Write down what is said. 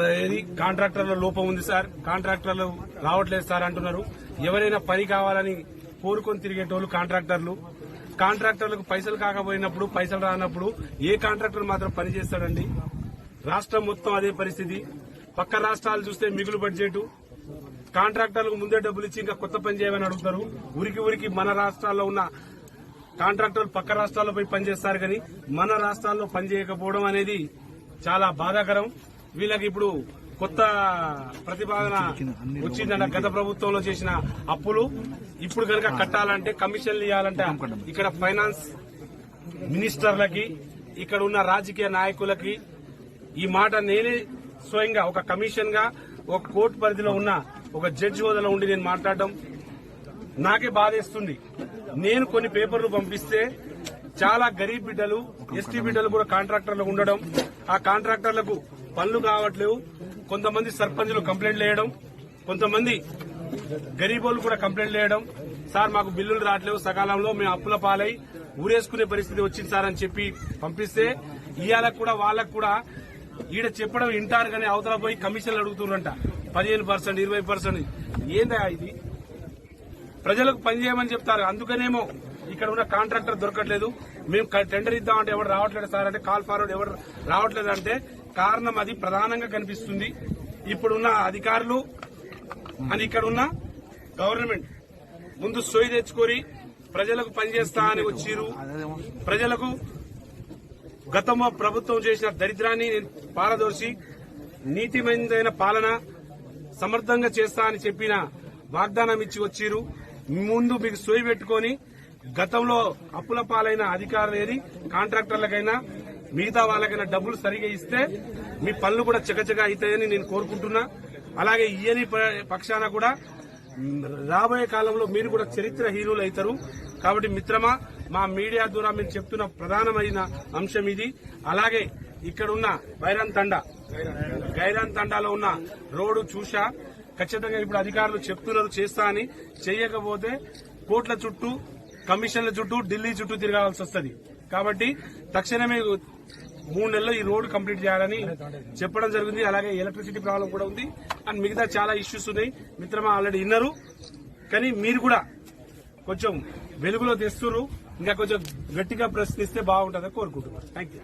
ఏది? కాంట్రాక్టర్ల లోపం ఉంది సార్. కాంట్రాక్టర్లు రావట్లేదు సార్ అంటున్నారు. ఎవరైనా పని కావాలని కోరుకొని తిరిగేటోళ్ళు కాంట్రాక్టర్లు. కాంట్రాక్టర్లకు పైసలు కాకపోయినప్పుడు పైసలు రానప్పుడు ఏ కాంట్రాక్టర్ మాత్రం పనిచేస్తాడండి రాష్ట్రం మొత్తం అదే పరిస్థితి. పక్క రాష్ట్రాలు చూస్తే మిగులు బడ్జెట్. కాంట్రాక్టర్లకు ముందే డబ్బులు ఇచ్చి ఇంకా కొత్త పని చేయమని అడుగుతారు. ఉరికి ఉరికి మన రాష్ట్రాల్లో ఉన్న కాంట్రాక్టర్లు పక్క రాష్ట్రాల్లో పోయి పనిచేస్తారు కానీ మన రాష్ట్రాల్లో పనిచేయకపోవడం అనేది చాలా బాధాకరం. వీళ్ళకి ఇప్పుడు కొత్త ప్రతిపాదన వచ్చిందంట గత ప్రభుత్వంలో చేసిన అప్పులు ఇప్పుడు కనుక కట్టాలంటే కమిషన్లు ఇవ్వాలంటే ఇక్కడ ఫైనాన్స్ మినిస్టర్లకి ఇక్కడ ఉన్న రాజకీయ నాయకులకి ఈ మాట నేనే స్వయంగా ఒక కమిషన్గా ఒక కోర్టు పరిధిలో ఉన్న ఒక జడ్జి హోదాలో ఉండి నేను మాట్లాడడం నాకే బాధేస్తుంది. నేను కొన్ని పేపర్లు పంపిస్తే చాలా గరీబ్ బిడ్డలు ఎస్టీ బిడ్డలు కూడా కాంట్రాక్టర్లు ఉండడం ఆ కాంట్రాక్టర్లకు పనులు కావట్లేవు. కొంతమంది సర్పంచులు కంప్లైంట్లు వేయడం కొంతమంది గరీబోళ్ళు కూడా కంప్లైంట్లు వేయడం సార్ మాకు బిల్లులు రావట్లేవు సకాలంలో మేము అప్పుల పాలై ఊరేసుకునే పరిస్థితి వచ్చింది సార్ అని చెప్పి పంపిస్తే ఇవాళ కూడా వాళ్ళకు కూడా ఈడ చెప్పడం వింటారు కానీ అవతల పోయి కమిషన్లు అడుగుతున్నారంట పదిహేను పర్సెంట్ ఇరవై పర్సెంట్. ఏందా ఇది? ప్రజలకు పనిచేయమని చెప్తారు. అందుకనేమో ఇక్కడ ఉన్న కాంట్రాక్టర్ దొరకట్లేదు. మేము టెండర్ ఇద్దామంటే ఎవరు రావట్లేదు సార్ అంటే కాల్ ఫార్వర్డ్ ఎవరు రావట్లేదు అంటే కారణం అది ప్రధానంగా కనిపిస్తుంది. ఇప్పుడున్న అధికారులు అని ఇక్కడ ఉన్న గవర్నమెంట్ ముందు సోయి తెచ్చుకొని ప్రజలకు పనిచేస్తా అని వచ్చిరు ప్రజలకు గతంలో ప్రభుత్వం చేసిన దరిద్రాన్ని పారదోసి నీతిమైనదైన పాలన సమర్థంగా చేస్తా అని చెప్పిన వాగ్దానం ఇచ్చి వచ్చిరు ముందు మీకు సోయి పెట్టుకొని గతంలో అప్పుల పాలైన అధికారులు కాంట్రాక్టర్లకైనా మిగతా వాళ్ళకైనా డబ్బులు సరిగా ఇస్తే మీ పనులు కూడా చకచక అవుతాయని నేను కోరుకుంటున్నా. అలాగే ఇయని ప- పక్షాన కూడా రాబోయే కాలంలో మీరు కూడా చరిత్ర హీరోలు అవుతారు. కాబట్టి మిత్రమా మా మీడియా ద్వారా మీరు చెప్తున్న ప్రధానమైన అంశం ఇది. అలాగే ఇక్కడున్న వైరాన్ తండా గైరాన్ తండాలో ఉన్న రోడ్డు చూసా ఖచ్చితంగా ఇప్పుడు అధికారులు చెప్తున్నారు చేస్తా అని. చేయకపోతే కోట్ల చుట్టూ కమిషన్ల చుట్టూ ఢిల్లీ చుట్టూ తిరగాల్సి వస్తుంది. కాబట్టి తక్షణమే మూడు నెలల్లో ఈ రోడ్డు కంప్లీట్ చేయాలని చెప్పడం జరిగింది. అలాగే ఎలక్ట్రిసిటీ ప్రాబ్లం కూడా ఉంది. అండ్ మిగతా చాలా ఇష్యూస్ ఉన్నాయి. మిత్రమా ఆల్రెడీ విన్నారు. కానీ మీరు కూడా కొంచెం వెలుగులో తెస్తున్నారు ఇంకా కొంచెం గట్టిగా ప్రశ్నిస్తే బాగుంటుందని కోరుకుంటున్నాను. Thank you